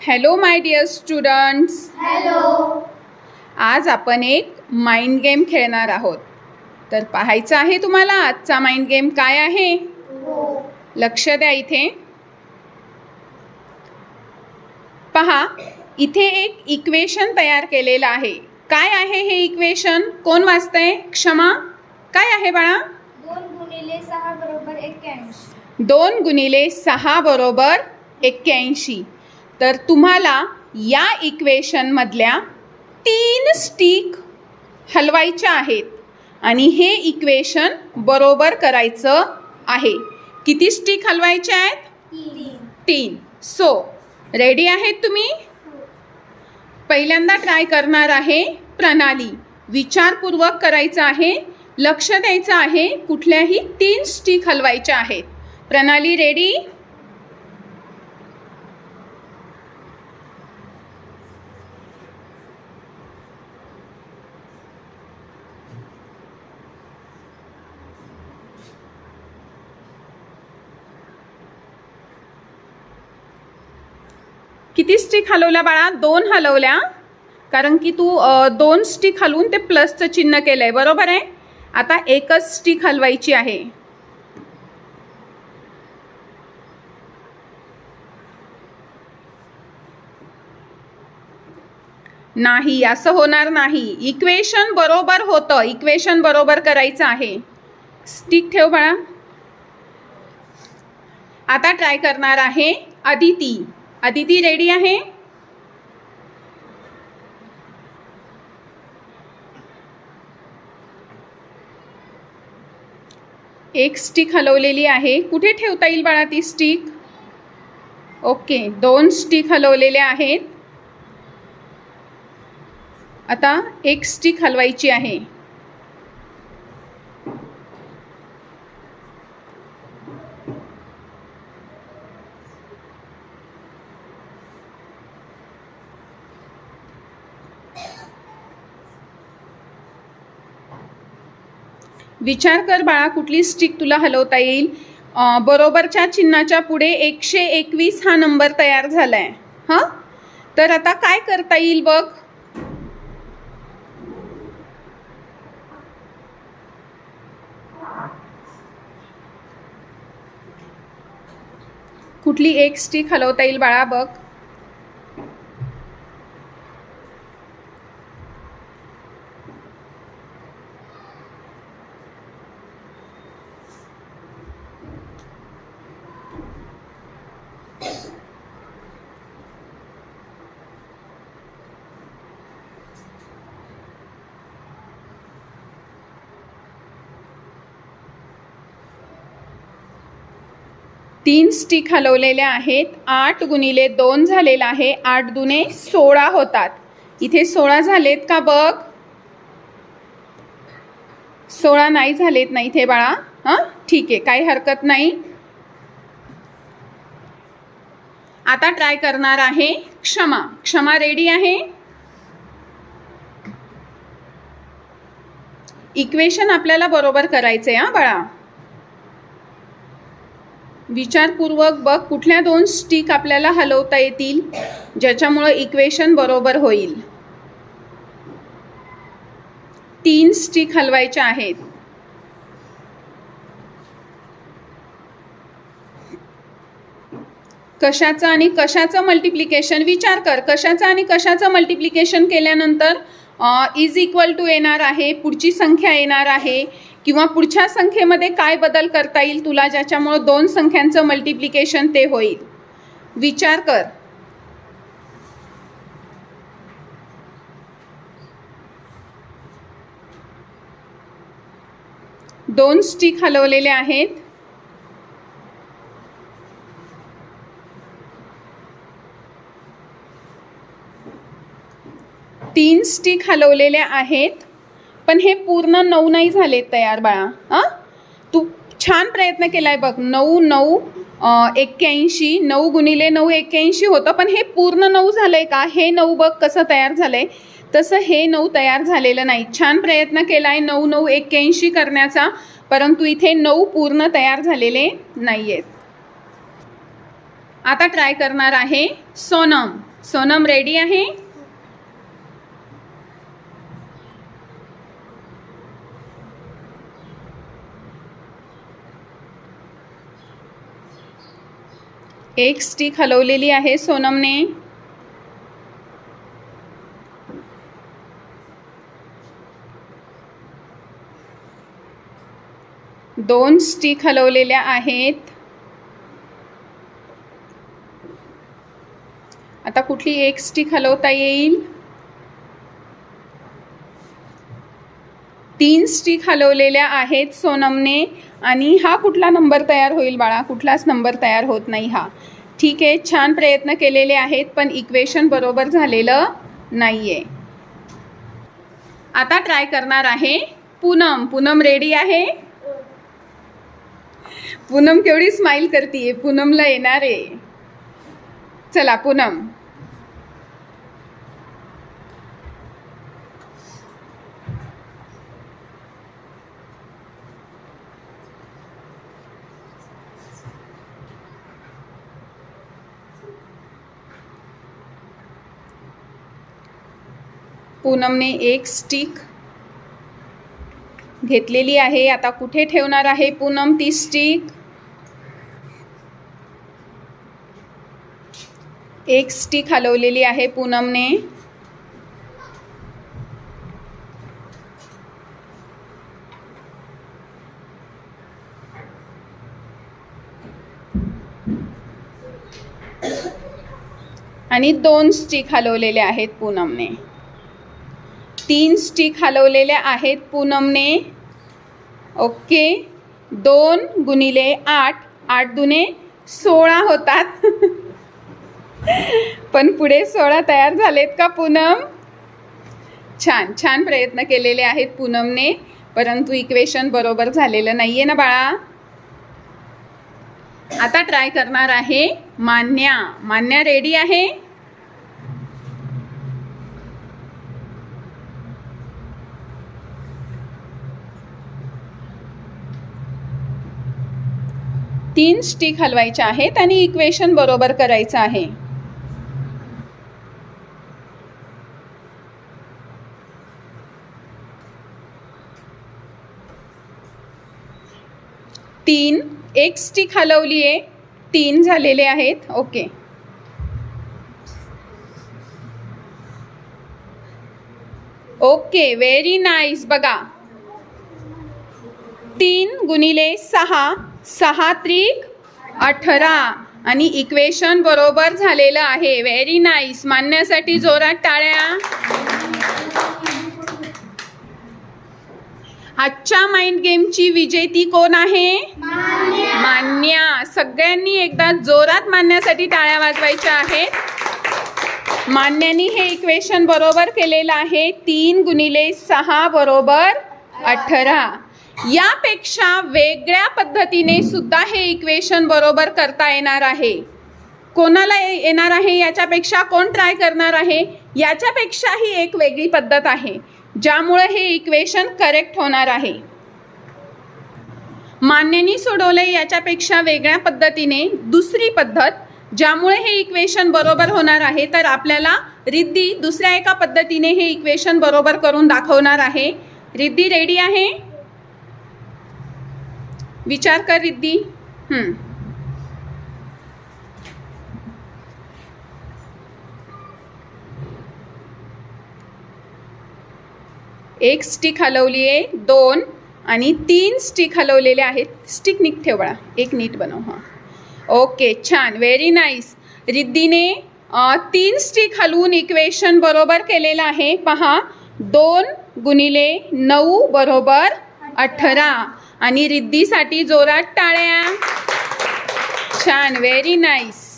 Hello my dear students hello आज आपण एक माइंड गेम खेळणार आहोत. तर पाहायचं आहे तुम्हाला आजचा माइंड गेम काय आहे? हो. लक्ष द्या इथे. पहा इथे एक इक्वेशन तयार केलेलं आहे. काय आहे हे इक्वेशन कोण वाचतंय? क्षमा? काय आहे बाळा? दोन गुणिले सहा बरोबर एक्क्याऐंशी. दोन गुणिले सहा बरोबर एक्क्याऐंशी. तर तुम्हाला या इक्वेशनमधल्या तीन स्टिक हलवायच्या आहेत. आणि हे इक्वेशन बरोबर करायचं आहे. किती स्टिक हलवायच्या आहेत? तीन. तीन सो रेडी आहेत तुम्ही? पहिल्यांदा ट्राय करणार आहे प्रणाली. विचारपूर्वक करायचं आहे लक्ष द्यायचं आहे कुठल्याही तीन स्टिक हलवायच्या आहेत. प्रणाली रेडी किती स्टिक हलवल्या बाळा? दोन हलवल्या. कारण की तू दोन स्टिक हलवून ते प्लसचं चिन्ह केलं आहे बरोबर आहे? आता एकच स्टिक हलवायची आहे. नाही असं होणार नाही. इक्वेशन बरोबर होतं. इक्वेशन बरोबर करायचं आहे. स्टिक ठेव बाळा. आता ट्राय करणार आहे अदिती. अदिती रेडी आहे? एक स्टिक हलवलेली आहे. कुठे ठेवता येईल बाळा ती स्टिक? ओके दोन स्टिक हलवलेल्या आहेत. आता एक स्टिक हलवायची आहे. विचार कर बाळा कुठली स्टिक तुला हलवता येईल? बरोबरच्या चिन्हाच्या पुढे एकशे एकवीस हा नंबर तयार झाला आहे हां? तर आता काय करता येईल बघ? कुठली एक स्टिक हलवता येईल बाळा बघ. तीन स्टिक हलवलेल्या आहेत. आठ गुणिले दोन झालेला आहे. आठ दुने सोळा होतात. इथे सोळा झालेत का बघ? सोळा नाही झालेत ना इथे बाळा? हां? ठीक आहे काही हरकत नाही. आता ट्राय करणार आहे क्षमा. क्षमा रेडी आहे? इक्वेशन आपल्याला बरोबर करायचं आहे हां बाळा? विचारपूर्वक बघ कुठल्या दोन स्टिक आपल्याला हलवता येतील ज्याच्यामुळं इक्वेशन बरोबर होईल. तीन स्टिक हलवायच्या आहेत. कशाचं आणि कशाचं मल्टिप्लिकेशन विचार कर कशाचं आणि कशाचं मल्टिप्लिकेशन केल्यानंतर इज इक्वल टू येणार आहे पुढची संख्या येणार आहे. किंवा पुढच्या संख्येमध्ये काय बदल करता येईल तुला ज्याच्यामुळं दोन संख्यांचं मल्टिप्लिकेशन ते होईल? विचार कर. दोन स्टिक हलवलेले आहेत. तीन स्टिक हलवलेल्या आहेत. पण हे पूर्ण नऊ नाही झाले तयार बाळा. हां? तू छान प्रयत्न केला आहे बघ. नऊ नऊ एक्क्याऐंशी नऊ गुणिले नऊ एक्क्याऐंशी होतं पण हे पूर्ण नऊ झालं आहे का? हे नऊ बघ कसं तयार झालं आहे तसं हे नऊ तयार झालेलं नाही. छान प्रयत्न केला आहे नऊ नऊ एक्क्याऐंशी करण्याचा परंतु इथे नऊ पूर्ण तयार झालेले नाही आहेत आता ट्राय करणार आहे सोनम. सोनम रेडी आहे? एक स्टिक हलवलेली आहे सोनमने. दोन स्टिक हलवलेल्या आहेत. आता कुठली एक स्टिक हलवता येईल? तीन स्टिक हलवलेल्या आहेत सोनमने आणि हा कुठला नंबर तयार होईल बाळा? कुठलाच नंबर तयार होत नाही हा. ठीक आहे छान प्रयत्न केलेले आहेत पण इक्वेशन बरोबर झालेलं नाही आहे आता ट्राय करणार आहे पूनम. पूनम रेडी आहे? पूनम केवढी स्माईल करते पूनमला येणार आहे. चला पूनम. पूनमने एक स्टिक घेतलेली आहे. आता कुठे ठेवणार आहे पूनम ती स्टिक? एक स्टिक हलवलेली आहे पूनमने. आणि दोन स्टिक हलवलेले आहेत पूनमने. तीन स्टिक हलवलेल्या आहेत पूनमने. ओके. दोन गुणिले आठ. आठ दुने सोळा होतात. पण पुढे सोळा तयार झालेत का पूनम? छान छान प्रयत्न केलेले आहेत पूनमने. परंतु इक्वेशन बरोबर झालेलं नाही आहे ना बाळा. आता ट्राय करणार आहे मान्या. मान्या रेडी आहे? तीन स्टिक हलवायच्या आहेत आणि इक्वेशन बरोबर करायचं आहे. तीन एक स्टिक हलवली आहे तीन झालेले आहेत ओके. ओके व्हेरी नाईस बघा. तीन गुणिले सहा सहा त्रिक अठरा. आणि इक्वेशन बरोबर झालेलं आहे. व्हेरी नाईस मानण्यासाठी जोरात टाळ्या. आजच्या माइंड गेमची विजेती कोण आहे? मान्या. सगळ्यांनी एकदा जोरात मानण्यासाठी टाळ्या वाजवायच्या आहेत. मान्यानी हे इक्वेशन बरोबर केलेलं आहे. तीन गुणिले सहा बरोबर अठरा. यापेक्षा वेगळ्या पद्धतीने सुद्धा हे इक्वेशन बरोबर करता येणार आहे. कोणाला येणार आहे? याच्यापेक्षा कोण ट्राय करणार आहे? याच्यापेक्षाही एक वेगळी पद्धत आहे ज्यामुळे हे इक्वेशन करेक्ट होणार आहे. मान्यनी सोडवले याच्यापेक्षा वेगळ्या पद्धतीने दुसरी पद्धत ज्यामुळे हे इक्वेशन बरोबर होणार आहे तर आपल्याला रिद्धी दुसऱ्या एका पद्धतीने हे इक्वेशन बरोबर करून दाखवणार आहे. रिद्धी रेडी आहे? विचार कर रिद्धी. एक स्टिक हलवली आहे दोन आणि तीन स्टिक हलवलेले आहेत. स्टिक नीट ठेव एक नीट बनव हां. ओके छान. व्हेरी नाईस रिद्धीने तीन स्टिक हलवून इक्वेशन बरोबर केलेलं आहे. पहा दोन गुणिले नऊ बरोबर अठरा. आणि रिद्धीसाठी जोरात टाळ्या. छान व्हेरी नाईस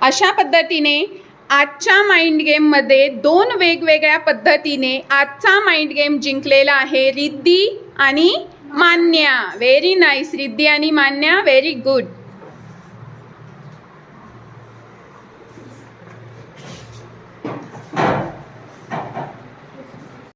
अशा पद्धतीने आजच्या माइंड गेममध्ये दोन वेगवेगळ्या पद्धतीने आजचा माइंड गेम जिंकलेला आहे रिद्धी आणि मान्या. व्हेरी नाईस रिद्धी आणि मान्या व्हेरी गुड